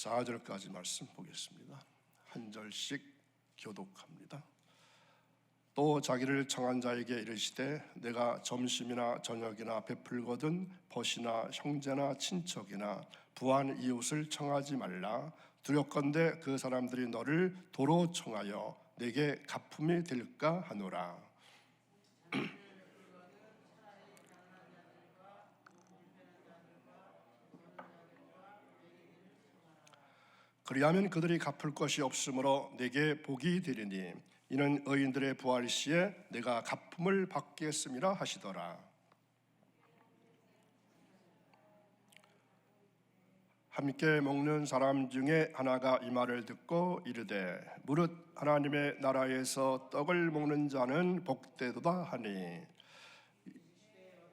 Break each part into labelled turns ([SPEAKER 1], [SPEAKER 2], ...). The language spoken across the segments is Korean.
[SPEAKER 1] 4절까지 말씀 보겠습니다. 한 절씩 교독합니다. 또 자기를 청한 자에게 이르시되 내가 점심이나 저녁이나 베풀거든 벗이나 형제나 친척이나 부한 이웃을 청하지 말라 두렵건대 그 사람들이 너를 도로 청하여 내게 가품이 될까 하노라 그리하면 그들이 갚을 것이 없으므로 내게 복이 되리니 이는 의인들의 부활 시에 내가 갚음을 받겠음이라 하시더라. 함께 먹는 사람 중에 하나가 이 말을 듣고 이르되 무릇 하나님의 나라에서 떡을 먹는 자는 복되도다 하니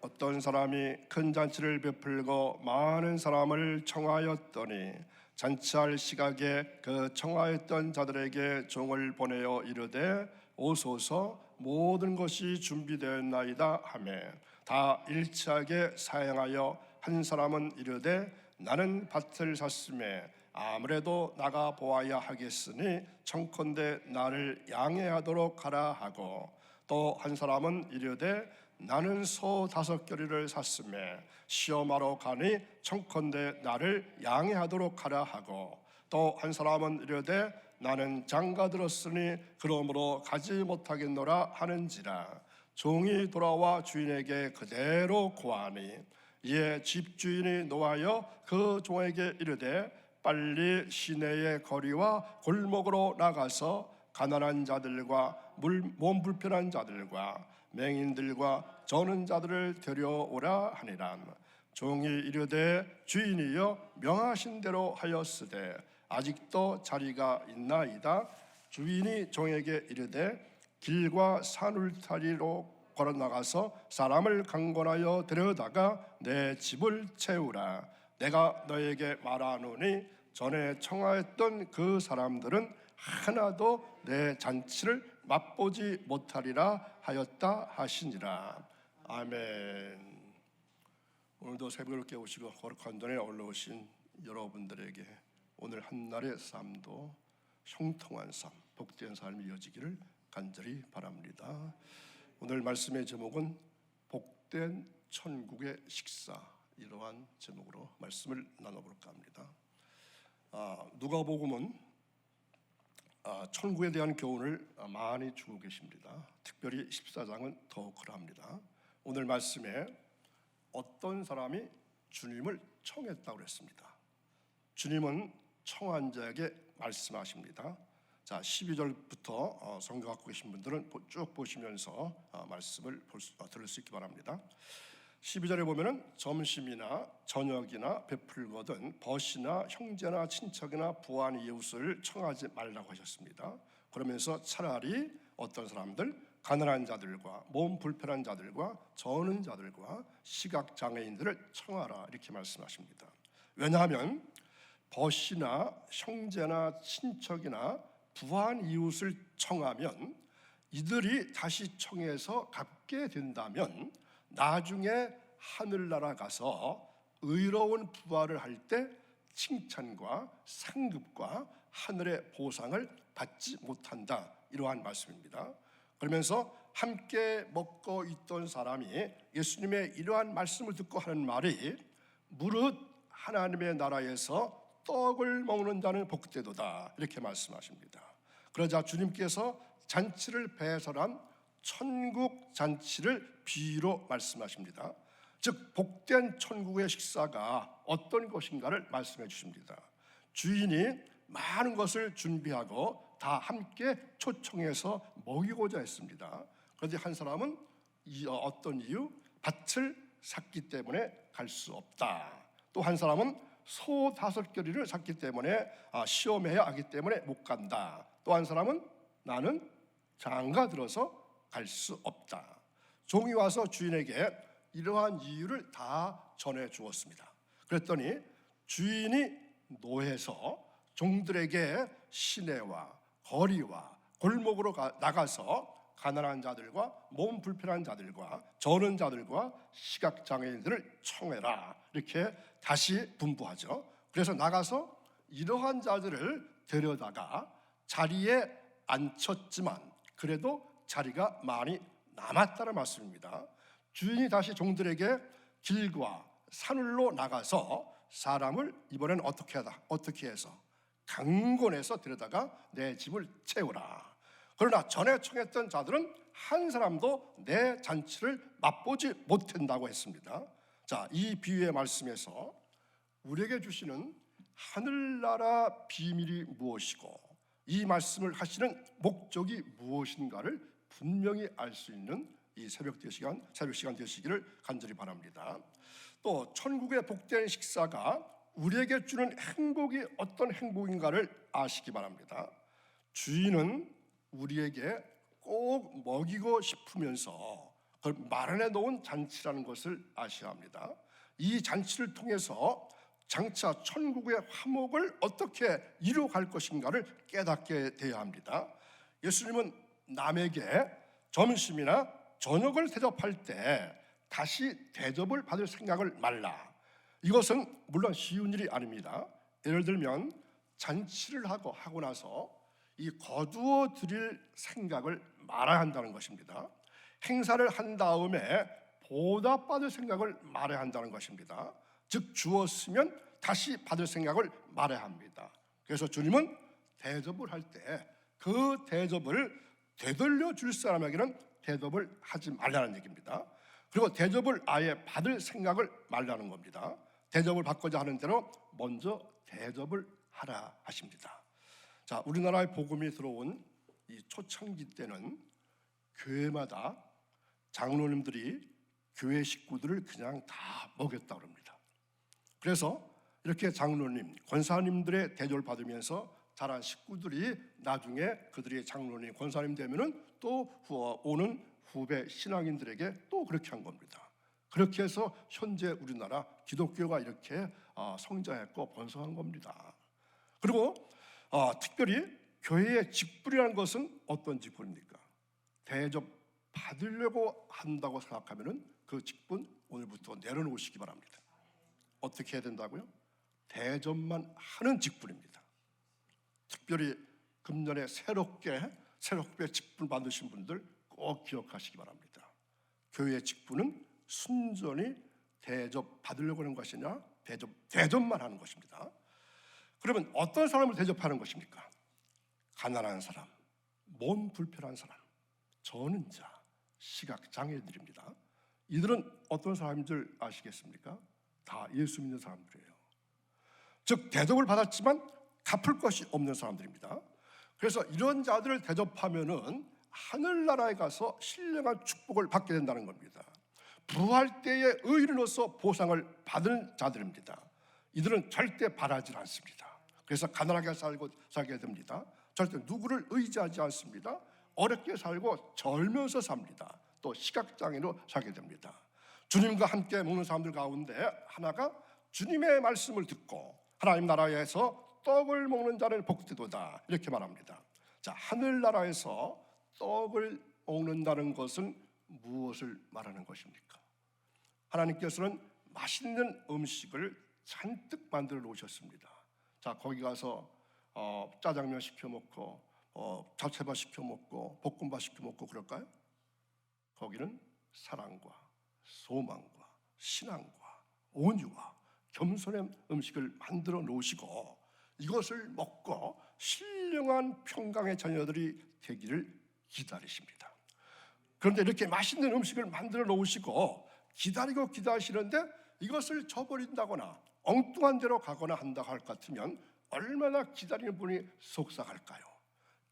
[SPEAKER 1] 어떤 사람이 큰 잔치를 베풀고 많은 사람을 청하였더니 잔치할 시각에 그 청하였던 자들에게 종을 보내어 이르되 오소서 모든 것이 준비되었나이다 하매 다 일치하게 사행하여 한 사람은 이르되 나는 밭을 샀음에 아무래도 나가 보아야 하겠으니 청컨대 나를 양해하도록 하라 하고 또 한 사람은 이르되 나는 소 다섯 겨리를 샀음에 시험하러 가니 청컨대 나를 양해하도록 하라 하고 또 한 사람은 이르되 나는 장가 들었으니 그러므로 가지 못하겠노라 하는지라. 종이 돌아와 주인에게 그대로 고하니 이에 집주인이 노하여 그 종에게 이르되 빨리 시내의 거리와 골목으로 나가서 가난한 자들과 물, 몸 불편한 자들과 맹인들과 저는 자들을 데려오라 하니라. 종이 이르되 주인이여 명하신 대로 하였으되 아직도 자리가 있나이다. 주인이 종에게 이르되 길과 산울타리로 걸어 나가서 사람을 강권하여 데려다가 내 집을 채우라. 내가 너에게 말하노니 전에 청하였던 그 사람들은 하나도 내 잔치를 맛보지 못하리라 하였다 하시니라 아멘 오늘도 새벽을 깨우시고 거룩한 전에 올라오신 여러분들에게 오늘 한날의 삶도 형통한 삶, 복된 삶이 이어지기를 간절히 바랍니다. 오늘 말씀의 제목은 복된 천국의 식사 이러한 제목으로 말씀을 나눠볼까 합니다. 아, 누가복음은 아, 천국에 대한 교훈을 많이 주고 계십니다. 특별히 14장은 더 그러합니다. 오늘 말씀에 어떤 사람이 주님을 청했다고 했습니다. 주님은 청한 자에게 말씀하십니다. 자, 12절부터 어, 성경 갖고 계신 분들은 보- 쭉 보시면서 어, 말씀을 들을 수 있기 바랍니다. 12절에 보면은 점심이나 저녁이나 베풀거든 벗이나 형제나 친척이나 부한 이웃을 청하지 말라고 하셨습니다. 그러면서 차라리 어떤 사람들 가난한 자들과 몸 불편한 자들과 저는 자들과 시각 장애인들을 청하라 이렇게 말씀하십니다. 왜냐하면 벗이나 형제나 친척이나 부한 이웃을 청하면 이들이 다시 청해서 갚게 된다면 나중에 하늘나라 가서 의로운 부활을 할 때 칭찬과 상급과 하늘의 보상을 받지 못한다 이러한 말씀입니다. 그러면서 함께 먹고 있던 사람이 예수님의 이러한 말씀을 듣고 하는 말이 무릇 하나님의 나라에서 떡을 먹는 자는 복되도다 이렇게 말씀하십니다. 그러자 주님께서 잔치를 배설한 천국 잔치를 비유로 말씀하십니다. 즉 복된 천국의 식사가 어떤 것인가를 말씀해 주십니다. 주인이 많은 것을 준비하고 다 함께 초청해서 먹이고자 했습니다. 그런데 한 사람은 이- 어, 어떤 이유? 밭을 샀기 때문에 갈 수 없다. 또 한 사람은 소 다섯 겨리를 샀기 때문에 아, 시험해야 하기 때문에 못 간다. 또 한 사람은 나는 장가 들어서 갈 수 없다. 종이 와서 주인에게 이러한 이유를 다 전해 주었습니다. 그랬더니 주인이 노해서 종들에게 시내와 거리와 골목으로 가- 나가서 가난한 자들과 몸 불편한 자들과 저는 자들과 시각 장애인들을 청해라 이렇게 다시 분부하죠. 그래서 나가서 이러한 자들을 데려다가 자리에 앉혔지만 그래도 자리가 많이 남았다는 말씀입니다. 주인이 다시 종들에게 길과 산울로 나가서 사람을 이번엔 어떻게 하다 어떻게 해서 강권해서 데려다가 내 집을 채우라. 그러나 전에 청했던 자들은 한 사람도 내 잔치를 맛보지 못한다고 했습니다. 자, 이 비유의 말씀에서 우리에게 주시는 하늘나라 비밀이 무엇이고 이 말씀을 하시는 목적이 무엇인가를 분명히 알 수 있는 이 새벽 대 시간, 새벽 시간 되시기를 간절히 바랍니다. 또 천국의 복된 식사가 우리에게 주는 행복이 어떤 행복인가를 아시기 바랍니다. 주인은 우리에게 꼭 먹이고 싶으면서 그걸 마련해 놓은 잔치라는 것을 아셔야 합니다. 이 잔치를 통해서 장차 천국의 화목을 어떻게 이루어갈 것인가를 깨닫게 되어야 합니다. 예수님은 남에게 점심이나 저녁을 대접할 때 다시 대접을 받을 생각을 말라. 이것은 물론 쉬운 일이 아닙니다. 예를 들면 잔치를 하고 하고 나서 이 거두어 드릴 생각을 말아야 한다는 것입니다. 행사를 한 다음에 보답받을 생각을 말해야 한다는 것입니다. 즉 주었으면 다시 받을 생각을 말해야 합니다. 그래서 주님은 대접을 할 때 그 대접을 되돌려 줄 사람에게는 대접을 하지 말라는 얘기입니다. 그리고 대접을 아예 받을 생각을 말라는 겁니다. 대접을 받고자 하는 대로 먼저 대접을 하라 하십니다. 자, 우리나라에 복음이 들어온 이 초창기 때는 교회마다 장로님들이 교회 식구들을 그냥 다 먹였다 그럽니다. 그래서 이렇게 장로님, 권사님들의 대접을 받으면서 자란 식구들이 나중에 그들이 장로님, 권사님 되면은 또 후- 오는 후배 신앙인들에게 또 그렇게 한 겁니다. 그렇게 해서 현재 우리나라 기독교가 이렇게 아, 성장했고 번성한 겁니다. 그리고 아, 특별히 교회의 직분이라는 것은 어떤 직분입니까? 대접 받으려고 한다고 생각하면은 그 직분 오늘부터 내려놓으시기 바랍니다. 어떻게 해야 된다고요? 대접만 하는 직분입니다. 특별히 금년에 새롭게 새롭게 직분 받으신 분들 꼭 기억하시기 바랍니다. 교회의 직분은 순전히 대접 받으려고 하는 것이냐 대접 대접만 하는 것입니다. 그러면 어떤 사람을 대접하는 것입니까? 가난한 사람, 몸 불편한 사람, 저는 자, 시각 장애들입니다. 이들은 어떤 사람인 줄 아시겠습니까? 다 예수 믿는 사람들이에요. 즉 대접을 받았지만 갚을 것이 없는 사람들입니다. 그래서 이런 자들을 대접하면은 하늘나라에 가서 신령한 축복을 받게 된다는 겁니다. 부활 때에 의인으로서 보상을 받은 자들입니다. 이들은 절대 바라지 않습니다. 그래서 가난하게 살고 살게 됩니다. 절대 누구를 의지하지 않습니다. 어렵게 살고 절면서 삽니다. 또 시각장애로 살게 됩니다. 주님과 함께 먹는 사람들 가운데 하나가 주님의 말씀을 듣고 하나님 나라에서 떡을 먹는 자를 복되도다 이렇게 말합니다. 자 하늘나라에서 떡을 먹는다는 것은 무엇을 말하는 것입니까? 하나님께서는 맛있는 음식을 잔뜩 만들어 놓으셨습니다. 자 거기 가서 어, 짜장면 시켜 먹고 어, 잡채밥 시켜 먹고 볶음밥 시켜 먹고 그럴까요? 거기는 사랑과 소망과 신앙과 온유와 겸손의 음식을 만들어 놓으시고 이것을 먹고 신령한 평강의 자녀들이 되기를 기다리십니다. 그런데 이렇게 맛있는 음식을 만들어 놓으시고 기다리고 기다리시는데 이것을 저버린다거나 엉뚱한 데로 가거나 한다 할 것 같으면 얼마나 기다리는 분이 속상할까요?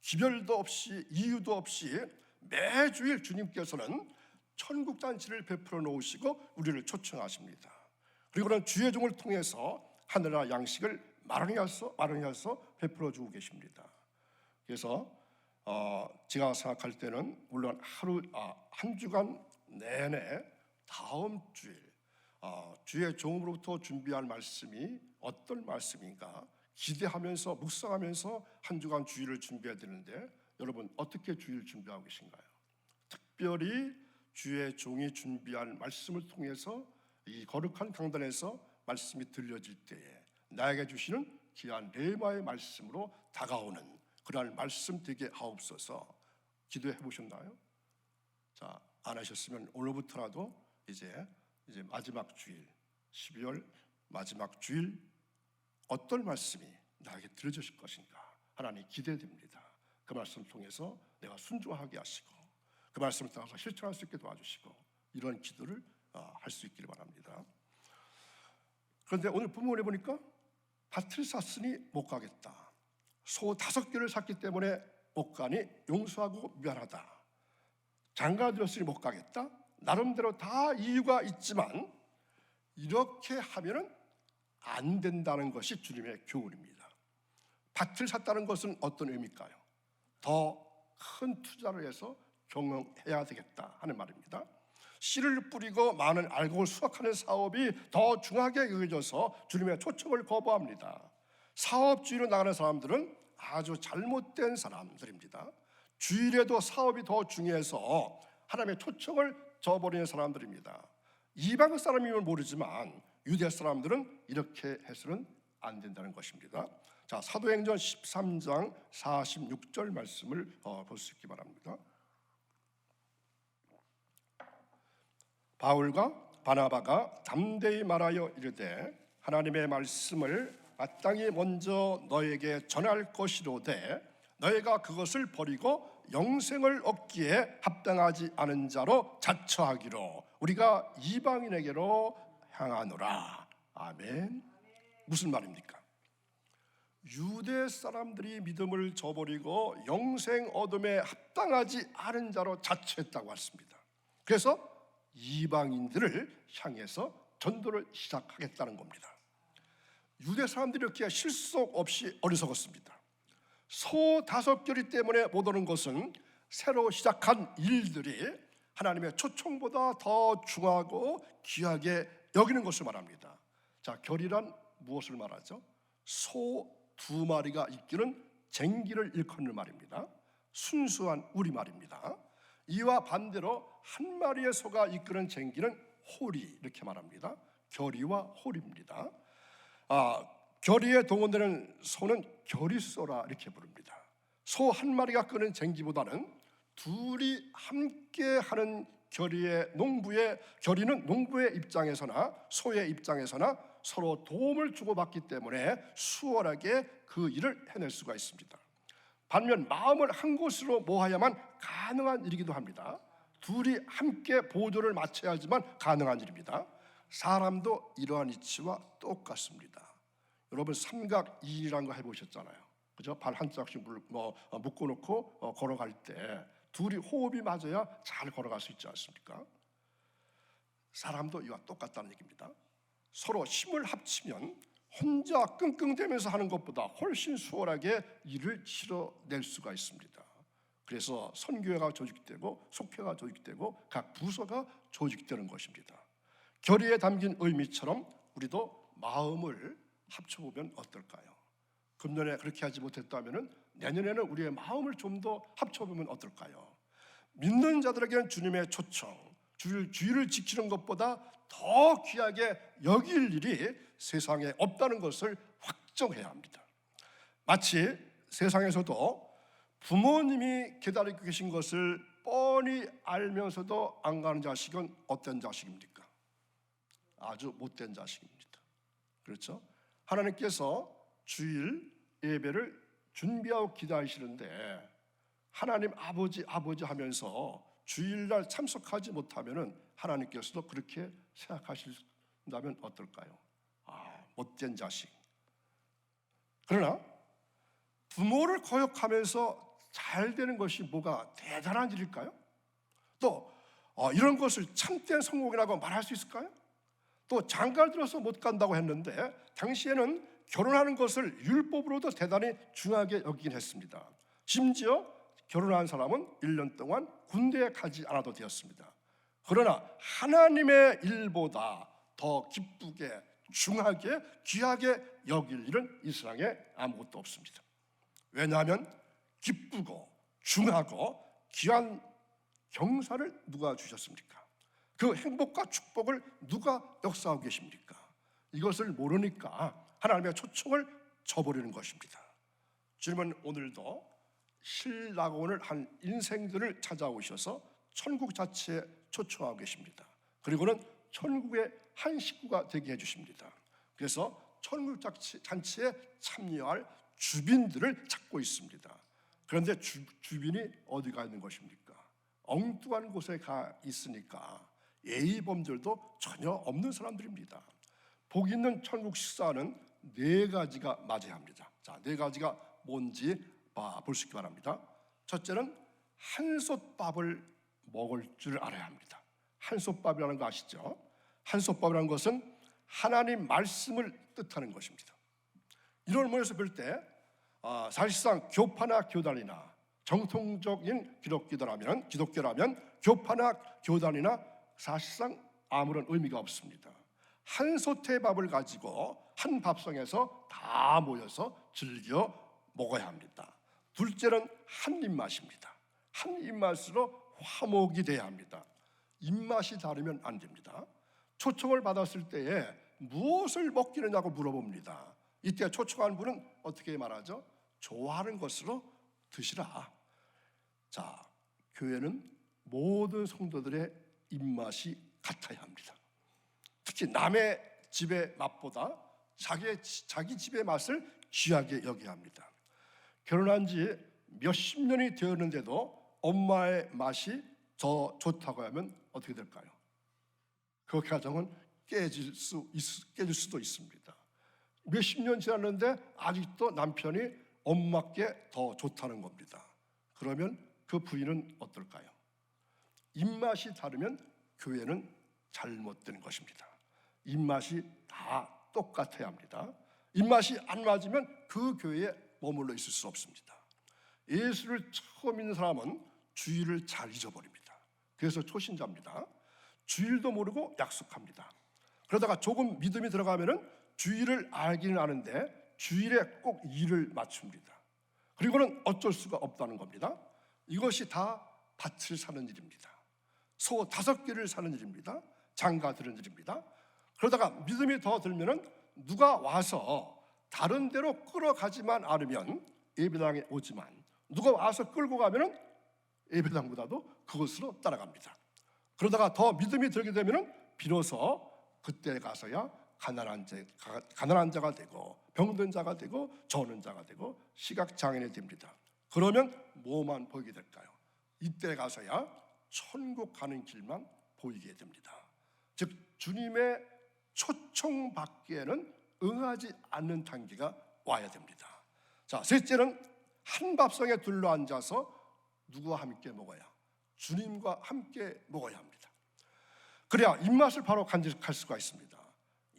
[SPEAKER 1] 기별도 없이 이유도 없이 매주일 주님께서는 천국 잔치를 베풀어 놓으시고 우리를 초청하십니다. 그리고는 주의 종을 통해서 하늘나라 양식을 마련해서 마련해서 베풀어 주고 계십니다. 그래서 어, 제가 생각할 때는 물론 하루 아, 한 주간 내내 다음 주일 어, 주의 종으로부터 준비할 말씀이 어떤 말씀인가 기대하면서 묵상하면서 한 주간 주일을 준비해야 되는데 여러분 어떻게 주일 준비하고 계신가요? 특별히 주의 종이 준비할 말씀을 통해서 이 거룩한 강단에서 말씀이 들려질 때에 나에게 주시는 귀한 레마의 말씀으로 다가오는 그러한 말씀 되게 하옵소서 기도해 보셨나요? 자, 안 하셨으면 오늘부터라도 이제 이제 마지막 주일 12월 마지막 주일 어떤 말씀이 나에게 들려주실 것인가 하나님 기대됩니다. 그 말씀 통해서 내가 순종하게 하시고 그 말씀을 따라서 실천할 수 있게 도와주시고 이런 기도를 어, 할수 있기를 바랍니다. 그런데 오늘 본문에 보니까 밭을 샀으니 못 가겠다. 소 다섯 개를 샀기 때문에 못 가니 용서하고 미안하다. 장가 들었으니 못 가겠다. 나름대로 다 이유가 있지만 이렇게 하면은 안 된다는 것이 주님의 교훈입니다. 밭을 샀다는 것은 어떤 의미일까요? 더 큰 투자를 해서 경영해야 되겠다 하는 말입니다. 씨를 뿌리고 많은 알곡을 수확하는 사업이 더 중하게 여겨져서 주님의 초청을 거부합니다. 사업주의로 나가는 사람들은 아주 잘못된 사람들입니다. 주일에도 사업이 더 중요해서 하나님의 초청을 저버리는 사람들입니다. 이방 사람임을 모르지만 유대 사람들은 이렇게 해서는 안 된다는 것입니다. 자, 사도행전 13장 46절 말씀을 어, 볼수 있기 바랍니다. 바울과 바나바가 담대히 말하여 이르되 하나님의 말씀을 마땅히 먼저 너에게 전할 것이로되 너희가 그것을 버리고 영생을 얻기에 합당하지 않은 자로 자처하기로 우리가 이방인에게로 향하노라 아멘 무슨 말입니까? 유대 사람들이 믿음을 저버리고 영생 얻음에 합당하지 않은 자로 자처했다고 했습니다. 그래서 이방인들을 향해서 전도를 시작하겠다는 겁니다. 유대 사람들이 이렇게 실속 없이 어리석었습니다. 소 다섯 결이 때문에 못 오는 것은 새로 시작한 일들이 하나님의 초청보다 더 중하고 귀하게 여기는 것을 말합니다. 자, 결이란 무엇을 말하죠? 소 두 마리가 이끄는 쟁기를 일컫는 말입니다. 순수한 우리말입니다. 이와 반대로 한 마리의 소가 이끄는 쟁기는 호리 이렇게 말합니다. 결이와 호리입니다. 아, 결의에 동원되는 소는 결의소라 이렇게 부릅니다. 소 한 마리가 끄는 쟁기보다는 둘이 함께 하는 결의의 농부의 결의는 농부의 입장에서나 소의 입장에서나 서로 도움을 주고받기 때문에 수월하게 그 일을 해낼 수가 있습니다. 반면 마음을 한 곳으로 모아야만 가능한 일이기도 합니다. 둘이 함께 보조를 맞춰야지만 가능한 일입니다. 사람도 이러한 이치와 똑같습니다. 여러분 삼각 이라는 거 해보셨잖아요. 그죠? 발 한 짝씩 뭐 어, 묶어놓고 어, 걸어갈 때 둘이 호흡이 맞아야 잘 걸어갈 수 있지 않습니까? 사람도 이와 똑같다는 얘기입니다. 서로 힘을 합치면 혼자 끙끙대면서 하는 것보다 훨씬 수월하게 일을 치러낼 수가 있습니다. 그래서 선교회가 조직되고 속회가 조직되고 각 부서가 조직되는 것입니다. 결의에 담긴 의미처럼 우리도 마음을 합쳐보면 어떨까요? 금년에 그렇게 하지 못했다면 내년에는 우리의 마음을 좀 더 합쳐보면 어떨까요? 믿는 자들에게는 주님의 초청, 주일, 주일을 지키는 것보다 더 귀하게 여길 일이 세상에 없다는 것을 확정해야 합니다. 마치 세상에서도 부모님이 기다리고 계신 것을 뻔히 알면서도 안 가는 자식은 어떤 자식입니까? 아주 못된 자식입니다. 그렇죠? 하나님께서 주일 예배를 준비하고 기다리시는데 하나님 아버지 아버지 하면서 주일날 참석하지 못하면은 하나님께서도 그렇게 생각하신다면 어떨까요? 아, 못된 자식. 그러나 부모를 거역하면서 잘 되는 것이 뭐가 대단한 일일까요? 또 어, 이런 것을 참된 성공이라고 말할 수 있을까요? 또 장가를 들어서 못 간다고 했는데 당시에는 결혼하는 것을 율법으로도 대단히 중하게 여기긴 했습니다. 심지어 결혼한 사람은 1년 동안 군대에 가지 않아도 되었습니다. 그러나 하나님의 일보다 더 기쁘게 중하게 귀하게 여길 일은 이 세상에 아무것도 없습니다. 왜냐하면 기쁘고 중하고 귀한 경사를 누가 주셨습니까? 그 행복과 축복을 누가 역사하고 계십니까? 이것을 모르니까 하나님의 초청을 저버리는 것입니다. 주님은 오늘도 신라곤을 한 인생들을 찾아오셔서 천국 자체에 초청하고 계십니다. 그리고는 천국의 한 식구가 되게 해주십니다. 그래서 천국 잔치- 잔치에 참여할 주빈들을 찾고 있습니다. 그런데 주, 주빈이 어디가 있는 것입니까? 엉뚱한 곳에 가 있으니까 예의범들도 전혀 없는 사람들입니다. 복 있는 천국 식사는 네 가지가 맞아야 합니다. 자, 네 가지가 뭔지 봐- 볼수 있기 바랍니다. 첫째는 한솥밥을 먹을 줄 알아야 합니다. 한솥밥이라는 거 아시죠? 한솥밥이라는 것은 하나님 말씀을 뜻하는 것입니다. 이런 면에서 볼때 아, 사실상 교파나 교단이나 정통적인 기독교라면 기독교라면 교파나 교단이나 사실상 아무런 의미가 없습니다. 한 솥의 밥을 가지고 한 밥상에서 다 모여서 즐겨 먹어야 합니다. 둘째는 한 입맛입니다. 한 입맛으로 화목이 돼야 합니다. 입맛이 다르면 안 됩니다. 초청을 받았을 때에 무엇을 먹기느냐고 물어봅니다. 이때 초청한 분은 어떻게 말하죠? 좋아하는 것으로 드시라. 자, 교회는 모든 성도들의 입맛이 같아야 합니다. 특히 남의 집의 맛보다 자기 자기 집의 맛을 귀하게 여겨야 합니다. 결혼한 지 몇십 년이 되었는데도 엄마의 맛이 더 좋다고 하면 어떻게 될까요? 그 가정은 깨질 수 있, 깨질 수도 있습니다. 몇십 년 지났는데 아직도 남편이 엄마께 더 좋다는 겁니다. 그러면 그 부인은 어떨까요? 입맛이 다르면 교회는 잘못된 것입니다. 입맛이 다 똑같아야 합니다. 입맛이 안 맞으면 그 교회에 머물러 있을 수 없습니다. 예수를 처음 믿는 사람은 주일을 잘 잊어버립니다. 그래서 초신자입니다. 주일도 모르고 약속합니다. 그러다가 조금 믿음이 들어가면은 주일을 알기는 아는데 주일에 꼭 일을 맞춥니다. 그리고는 어쩔 수가 없다는 겁니다. 이것이 다 밭을 사는 일입니다. 소 다섯 개를 사는 일입니다. 장가 드는 일입니다. 그러다가 믿음이 더 들면은 누가 와서 다른 데로 끌어가지만 않으면 예배당에 오지만 누가 와서 끌고 가면은 예배당보다도 그것으로 따라갑니다. 그러다가 더 믿음이 들게 되면은 비로소 그때 가서야 가난한 자, 가- 가난한 자가 되고 병든 자가 되고 저는 자가 되고 시각 장애인이 됩니다. 그러면 뭐만 보이게 될까요? 이때 가서야 천국 가는 길만 보이게 됩니다. 즉 주님의 초청 받기에는 응하지 않는 단계가 와야 됩니다. 자, 셋째는 한 밥상에 둘러 앉아서 누구와 함께 먹어야 주님과 함께 먹어야 합니다. 그래야 입맛을 바로 간직할 수가 있습니다.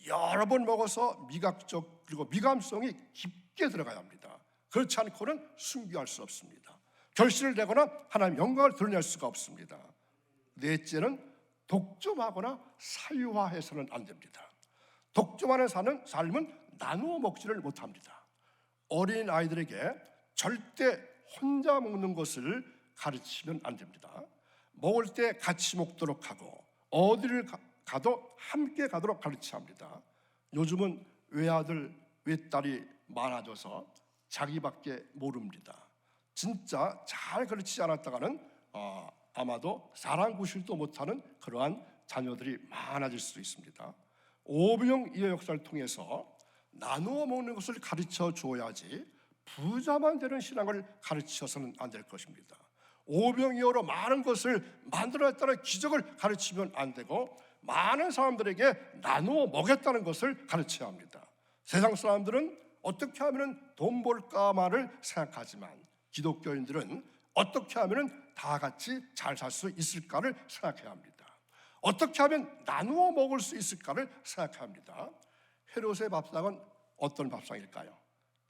[SPEAKER 1] 여러 번 먹어서 미각적 그리고 미감성이 깊게 들어가야 합니다. 그렇지 않고는 순교할 수 없습니다. 결실을 내거나 하나님 영광을 드러낼 수가 없습니다. 넷째는 독점하거나 사유화해서는 안 됩니다. 독점하는 사는 삶은 나누어 먹지를 못합니다. 어린 아이들에게 절대 혼자 먹는 것을 가르치면 안 됩니다. 먹을 때 같이 먹도록 하고 어디를 가- 가도 함께 가도록 가르쳐야 합니다. 요즘은 외아들 외딸이 많아져서 자기밖에 모릅니다. 진짜 잘 가르치지 않았다가는 어, 아마도 사랑 구실도 못하는 그러한 자녀들이 많아질 수도 있습니다. 오병이어 역사를 통해서 나누어 먹는 것을 가르쳐 줘야지 부자만 되는 신앙을 가르쳐서는 안 될 것입니다. 오병이어로 많은 것을 만들어냈다는 기적을 가르치면 안 되고 많은 사람들에게 나누어 먹였다는 것을 가르쳐야 합니다. 세상 사람들은 어떻게 하면 돈 벌까만을 생각하지만 기독교인들은 어떻게 하면 다 같이 잘 살 수 있을까를 생각해야 합니다. 어떻게 하면 나누어 먹을 수 있을까를 생각해야 합니다. 헤롯의 밥상은 어떤 밥상일까요?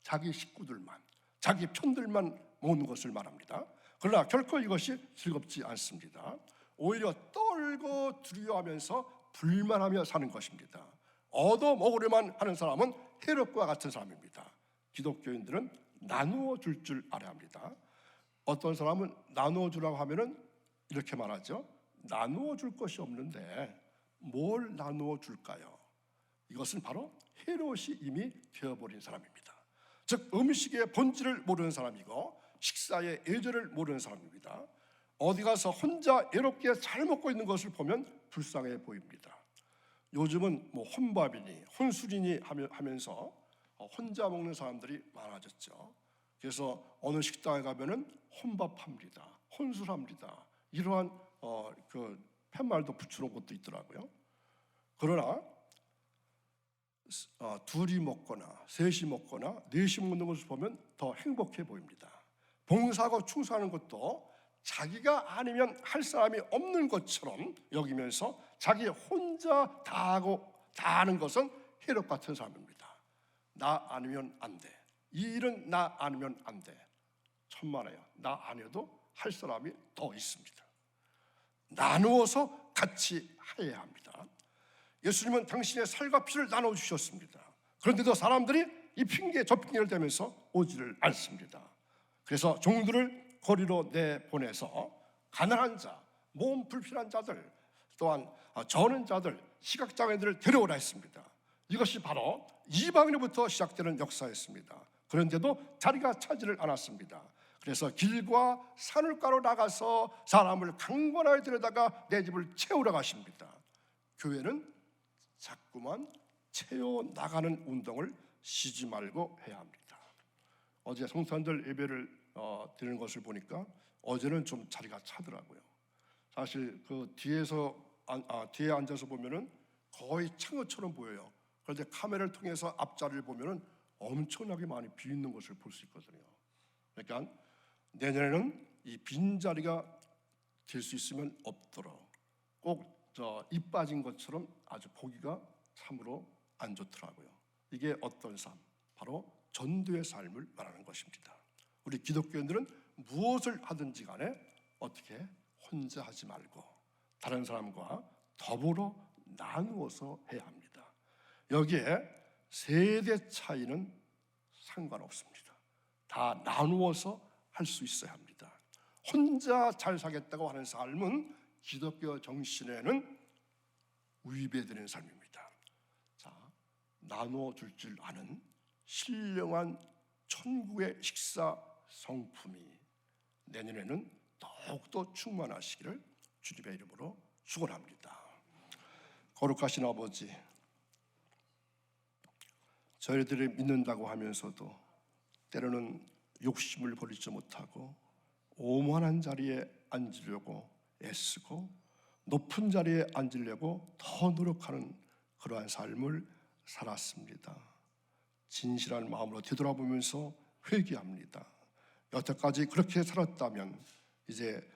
[SPEAKER 1] 자기 식구들만, 자기 편들만 먹는 것을 말합니다. 그러나 결코 이것이 즐겁지 않습니다. 오히려 떨고 두려워하면서 불만하며 사는 것입니다. 얻어 먹으려만 하는 사람은 헤롯과 같은 사람입니다. 기독교인들은 나누어 줄 줄 알아야 합니다. 어떤 사람은 나누어 주라고 하면은 이렇게 말하죠. 나누어 줄 것이 없는데 뭘 나누어 줄까요? 이것은 바로 헤롯이 이미 되어버린 사람입니다. 즉 음식의 본질을 모르는 사람이고 식사의 예절을 모르는 사람입니다. 어디 가서 혼자 외롭게 잘 먹고 있는 것을 보면 불쌍해 보입니다. 요즘은 뭐 혼밥이니 혼술이니 하면서 어, 혼자 먹는 사람들이 많아졌죠. 그래서 어느 식당에 가면은 혼밥합니다, 혼술합니다. 이러한 어, 그 팻말도 붙여놓은 것도 있더라고요. 그러나 어, 둘이 먹거나 셋이 먹거나 넷이 먹는 것을 보면 더 행복해 보입니다. 봉사하고 충성하는 것도 자기가 아니면 할 사람이 없는 것처럼 여기면서 자기 혼자 다 하고 다 하는 것은 해롭 같은 사람입니다. 나 아니면 안 돼. 이 일은 나 아니면 안 돼. 천만에요. 나 아니어도 할 사람이 더 있습니다. 나누어서 같이 해야 합니다. 예수님은 당신의 살과 피를 나눠 주셨습니다. 그런데도 사람들이 이 핑계 저 핑계를 대면서 오지를 않습니다. 그래서 종들을 거리로 내 보내서 가난한 자, 몸 불편한 자들, 또한 저는 자들, 시각장애들을 데려오라 했습니다. 이것이 바로 이방인으로부터 시작되는 역사였습니다. 그런데도 자리가 차지를 않았습니다. 그래서 길과 산울가로 나가서 사람을 강권하여 데려다가 내 집을 채우러 가십니다. 교회는 자꾸만 채워 나가는 운동을 쉬지 말고 해야 합니다. 어제 성탄절 예배를 어, 드리는 것을 보니까 어제는 좀 자리가 차더라고요. 사실 그 뒤에서 안- 아, 뒤에 앉아서 보면은 거의 창어처럼 보여요. 그런데 카메라를 통해서 앞자리를 보면은 엄청나게 많이 비 있는 것을 볼 수 있거든요. 그러니까 내년에는 이 빈 자리가 될 수 있으면 없도록 꼭 저 입 빠진 것처럼 아주 보기가 참으로 안 좋더라고요. 이게 어떤 삶? 바로 전도의 삶을 말하는 것입니다. 우리 기독교인들은 무엇을 하든지 간에 어떻게 혼자 하지 말고 다른 사람과 더불어 나누어서 해야 합니다. 여기에 세대 차이는 상관없습니다. 다 나누어서 할 수 있어야 합니다. 혼자 잘 사겠다고 하는 삶은 기독교 정신에는 위배되는 삶입니다. 자, 나누어 줄줄 아는 신령한 천국의 식사 성품이 내년에는 더욱더 충만하시기를 주님의 이름으로 축원합니다. 거룩하신 아버지, 저희들이 믿는다고 하면서도 때로는 욕심을 버리지 못하고 오만한 자리에 앉으려고 애쓰고 높은 자리에 앉으려고 더 노력하는 그러한 삶을 살았습니다. 진실한 마음으로 되돌아보면서 회개합니다. 여태까지 그렇게 살았다면 이제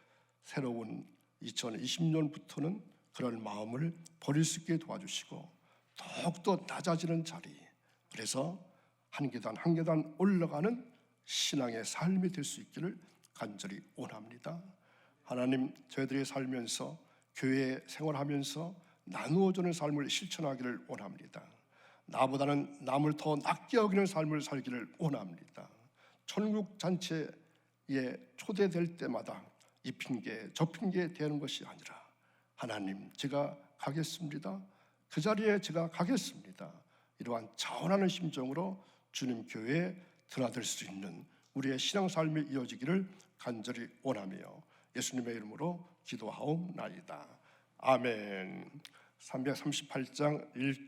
[SPEAKER 1] 새로운 2020년부터는 그런 마음을 버릴 수 있게 도와주시고 더욱더 낮아지는 자리 그래서 한 계단 한 계단 올라가는 신앙의 삶이 될 수 있기를 간절히 원합니다. 하나님 저희들이 살면서 교회 생활하면서 나누어 주는 삶을 실천하기를 원합니다. 나보다는 남을 더 낮게 여기는 삶을 살기를 원합니다. 천국 잔치에 초대될 때마다 이 핑계 저 핑계 대는 것이 아니라 하나님 제가 가겠습니다. 그 자리에 제가 가겠습니다. 이러한 자원하는 심정으로 주님 교회에 드나들 수 있는 우리의 신앙 삶이 이어지기를 간절히 원하며 예수님의 이름으로 기도하옵나이다. 아멘. 338장 1